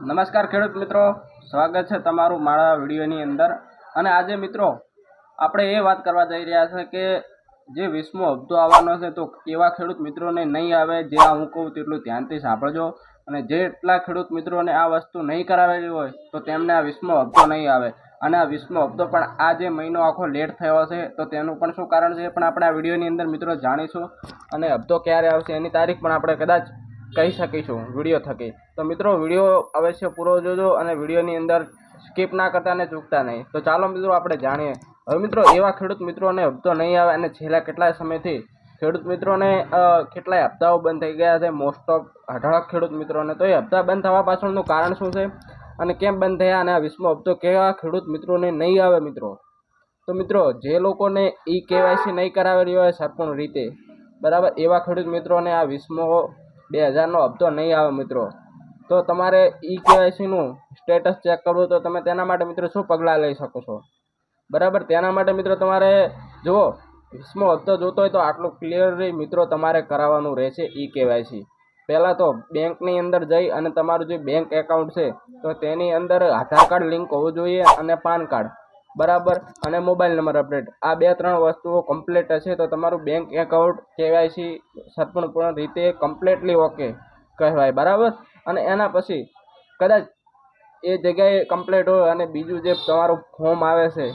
નમસ્કાર ખેડૂત મિત્રો. સ્વાગત છે તમારું મારા વિડીયોની અંદર. અને આજે મિત્રો, આપણે એ વાત કરવા જઈ રહ્યા છે કે જે વીસમો હપ્તો આવવાનો છે, તો એવા ખેડૂત મિત્રોને નહીં આવે, જે હું કહું તેટલું ધ્યાનથી સાંભળજો. અને જેટલા ખેડૂત મિત્રોને આ વસ્તુ નહીં કરાવેલી હોય, તો તેમને આ વીસમો હપ્તો નહીં આવે. અને આ વીસમો હપ્તો પણ આ જે મહિનો આખો લેટ થયો છે, તો તેનું પણ શું કારણ છે પણ આપણે આ વિડીયોની અંદર મિત્રો જાણીશું. અને હપ્તો ક્યારે આવશે એની તારીખ પણ આપણે કદાચ કહી શકીશું વીડિયો થકી. તો મિત્રો વીડિયો અવશ્ય પૂરો જોજો અને વિડીયોની અંદર સ્કીપ ના કરતા અને ચૂકતા નહીં. તો ચાલો મિત્રો, આપણે જાણીએ. હવે મિત્રો, એવા ખેડૂત મિત્રોને હપ્તો નહીં આવે અને છેલ્લા કેટલાય સમયથી ખેડૂત મિત્રોને કેટલાય હપ્તાઓ બંધ થઈ ગયા છે. મોસ્ટ ઓફ અઢળક ખેડૂત મિત્રોને. તો એ હપ્તા બંધ થવા પાછળનું કારણ શું છે અને કેમ બંધ થયા અને આ વીસમો હપ્તો કેવા ખેડૂત મિત્રોને નહીં આવે મિત્રો? તો મિત્રો, જે લોકોને ઈ કેવાયસી નહીં કરાવેલી હોય સંપૂર્ણ રીતે, બરાબર, એવા ખેડૂત મિત્રોને આ વીસમો બે હજારનો હપ્તો નહીં આવે મિત્રો. તો તમારે ઈ કેવાયસીનું સ્ટેટસ ચેક કરવું તો તમે તેના માટે મિત્રો શું પગલાં લઈ શકો છો? બરાબર? તેના માટે મિત્રો તમારે, જુઓ, વીસમો હપ્તો જોતો હોય તો આટલું ક્લિયરલી મિત્રો તમારે કરાવવાનું રહેશે ઈ કેવાયસી. પહેલાં તો બેંકની અંદર જઈ અને તમારું જે બેંક એકાઉન્ટ છે, તો તેની અંદર આધાર કાર્ડ લિંક હોવું જોઈએ અને પાન કાર્ડ. બરાબર? અને મોબાઈલ નંબર અપડેટ આ બે ત્રણ વસ્તુઓ કમ્પ્લીટ હશે તો તમારું બેંક એકાઉન્ટ કેવાયસી સંપૂર્ણપૂર્ણ રીતે કમ્પ્લીટલી ઓકે કહેવાય, બરાબર? અને એના પછી કદાચ એ જગ્યાએ કમ્પ્લીટ હોય અને બીજું જે તમારું ફોર્મ આવે છે,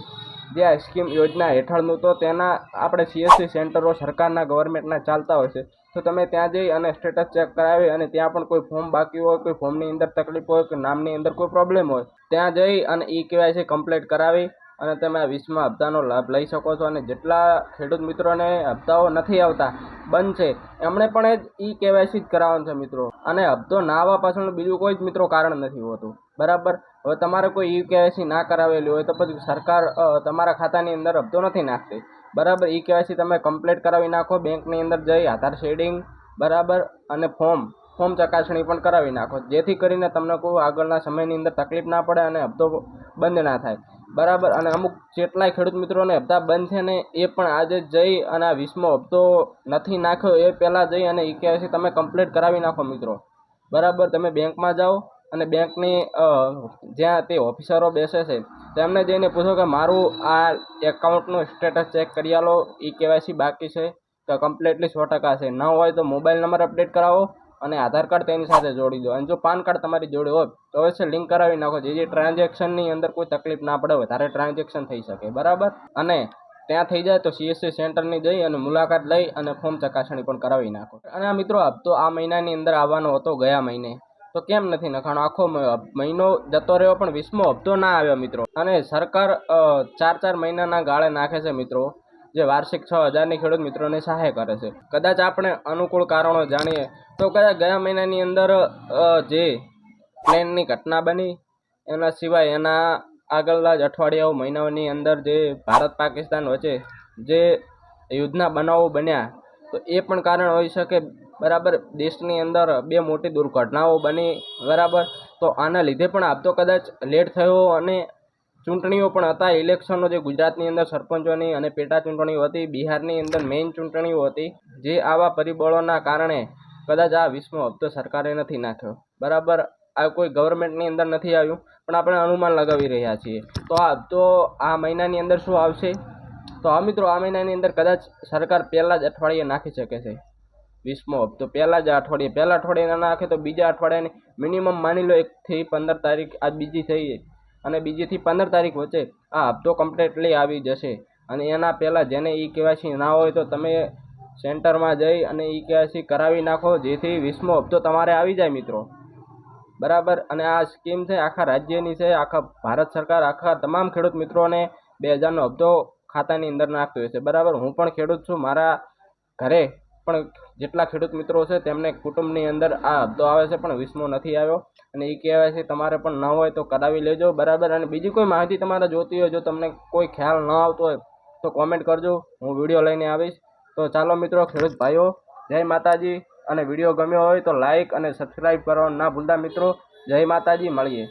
જે આ સ્કીમ યોજના હેઠળનું, તો તેના આપણે સીએસસી સેન્ટરો સરકારના ગવર્મેન્ટના ચાલતા હોય છે. તો તમે ત્યાં જઈ અને સ્ટેટસ ચેક કરાવી અને ત્યાં પણ કોઈ ફોર્મ બાકી હોય, કોઈ ફોર્મની અંદર તકલીફ હોય, કે નામની અંદર કોઈ પ્રોબ્લેમ હોય, ત્યાં જઈ અને ઈ કેવાયસી કમ્પ્લીટ કરાવી અને તમે આ વીસમા હપ્તાનો લાભ લઈ શકો છો અને જેટલા ખેડૂત મિત્રોને હપ્તાઓ નથી આવતા, બંધ છે. એમણે પણ એ ઈ કેવાયસી જ કરાવવાનું છે મિત્રો. અને હપ્તો ના આવવા પાછળનું બીજું કોઈ જ મિત્રો કારણ નથી હોતું. બરાબર? હવે તમારે કોઈ ઈ કેવાયસી ના કરાવેલી હોય તો પછી સરકાર તમારા ખાતાની અંદર હપ્તો નથી નાખતી. બરાબર? ઈ કેવાયસી તમે કમ્પ્લીટ કરાવી નાખો, બેંકની અંદર જઈ, આધાર શેડિંગ, બરાબર? અને ફોર્મ. ફોર્મ ચકાસણી પણ કરાવી નાખો. જેથી કરીને તમને કોઈ આગળના સમયની અંદર તકલીફ ના પડે અને હપ્તો બંધ ના થાય. બરાબર? અને અમુક જેટલાય ખેડૂત મિત્રોને હપ્તા બંધ છે ને એ પણ આજે જઈ અને આ વીસમો હપ્તો નથી નાખ્યો, એ પહેલાં જઈ અને ઈ કેવાયસી તમે કમ્પ્લીટ કરાવી નાખો મિત્રો. બરાબર? તમે બેંકમાં જાઓ અને બેંકની જ્યાં તે ઓફિસરો બેસે છે, તેમને જઈને પૂછો કે મારું આ એકાઉન્ટનું સ્ટેટસ ચેક કરી આલો, ઈ કેવાયસી બાકી છે તો કમ્પ્લીટલી સો ટકા છે. ન હોય તો મોબાઈલ નંબર અપડેટ કરાવો અને આધાર કાર્ડ તેની સાથે જોડી દો. અને જો પાન કાર્ડ તમારી જોડે હોય, તો અવશ્ય લિંક કરાવી નાખો. જેથી ટ્રાન્ઝેક્શનની અંદર કોઈ તકલીફ ના પડે, વધારે ટ્રાન્ઝેક્શન થઈ શકે. બરાબર? અને ત્યાં થઈ જાય તો સીએસસી સેન્ટરની જઈ અને મુલાકાત લઈ અને ફોર્મ ચકાસણી પણ કરાવી નાખો. અને આ મિત્રો, હપ્તો આ મહિનાની અંદર આવવાનો હતો, ગયા મહિને. તો કેમ નથી નખાણો? આખો મહિનો જતો રહ્યો, પણ વીસમો હપ્તો ના આવ્યો, મિત્રો. અને સરકાર ચાર ચાર મહિનાના ગાળે નાખે છે, મિત્રો. જે વાર્ષિક છ હજારની ખેડૂત મિત્રોને સહાય કરે છે. કદાચ આપણે અનુકૂળ કારણો જાણીએ, તો કદાચ ગયા મહિનાની અંદર જે પ્લેનની ઘટના બની, એના સિવાય એના આગળના જ અઠવાડિયાઓ, મહિનાઓની અંદર જે ભારત પાકિસ્તાન વચ્ચે જે યુદ્ધના બનાવો બન્યા, તો એ પણ કારણ હોઈ શકે, બરાબર, દેશની અંદર બે મોટી દુર્ઘટનાઓ બની, બરાબર, તો આના લીધે પણ આપતો કદાચ લેટ થયો અને ચૂંટણીઓ પણ હતા. ઇલેક્શનો જે ગુજરાતની અંદર સરપંચોની અને પેટા ચૂંટણીઓ હતી, બિહારની અંદર મેઇન ચૂંટણીઓ હતી, જે આવા પરિબળોના કારણે કદાચ આ વીસમો હપ્તો સરકારે નથી નાખ્યો. બરાબર, આ કોઈ ગવર્મેન્ટની અંદર નથી આવ્યું, પણ આપણે અનુમાન લગાવી રહ્યા છીએ. તો આ હપ્તો આ મહિનાની અંદર શું આવશે? તો આ મિત્રો, આ મહિનાની અંદર કદાચ સરકાર પહેલાં જ અઠવાડિયે નાખી શકે છે. વીસમો હપ્તો પહેલાં જ અઠવાડિયે, પહેલાં અઠવાડિયે નાખે તો બીજા અઠવાડિયાની મિનિમમ માની લો એકથી પંદર તારીખ આજ બીજી થઈ અને બીજીથી પંદર તારીખ વચ્ચે આ હપ્તો કમ્પ્લેટલી આવી જશે. અને એના પહેલાં જેને ઈ કેવાયસી ના હોય તો તમે સેન્ટરમાં જઈ અને ઈ કેવાયસી કરાવી નાખો, જેથી વીસમો હપ્તો તમારે આવી જાય મિત્રો. બરાબર? અને આ સ્કીમ છે, આખા રાજ્યની છે, આખા ભારત સરકાર, આખા તમામ ખેડૂત મિત્રોને બે હજારનો હપ્તો ખાતાની અંદર નાખતો હોય છે. બરાબર? હું પણ ખેડૂત છું, મારા ઘરે પણ જેટલા ખેડૂત મિત્રો છે, તેમને કુટુંબની અંદર આ હપ્તો આવે છે, પણ વીસમો નથી આવ્યો. અને એ કહેવાય છે, તમારે પણ ન હોય તો કરાવી લેજો, બરાબર? અને બીજી કોઈ માહિતી તમારે જોતી હોય, જો તમને કોઈ ખ્યાલ ન આવતો હોય, તો કોમેન્ટ કરજો. હું વીડિયો લઈને આવીશ. તો ચાલો મિત્રો, ખેડૂત ભાઈઓ, જય માતાજી. અને વીડિયો ગમ્યો હોય તો લાઇક અને સબસ્ક્રાઈબ કરવાનું ના ભૂલતા મિત્રો. જય માતાજી, મળીએ.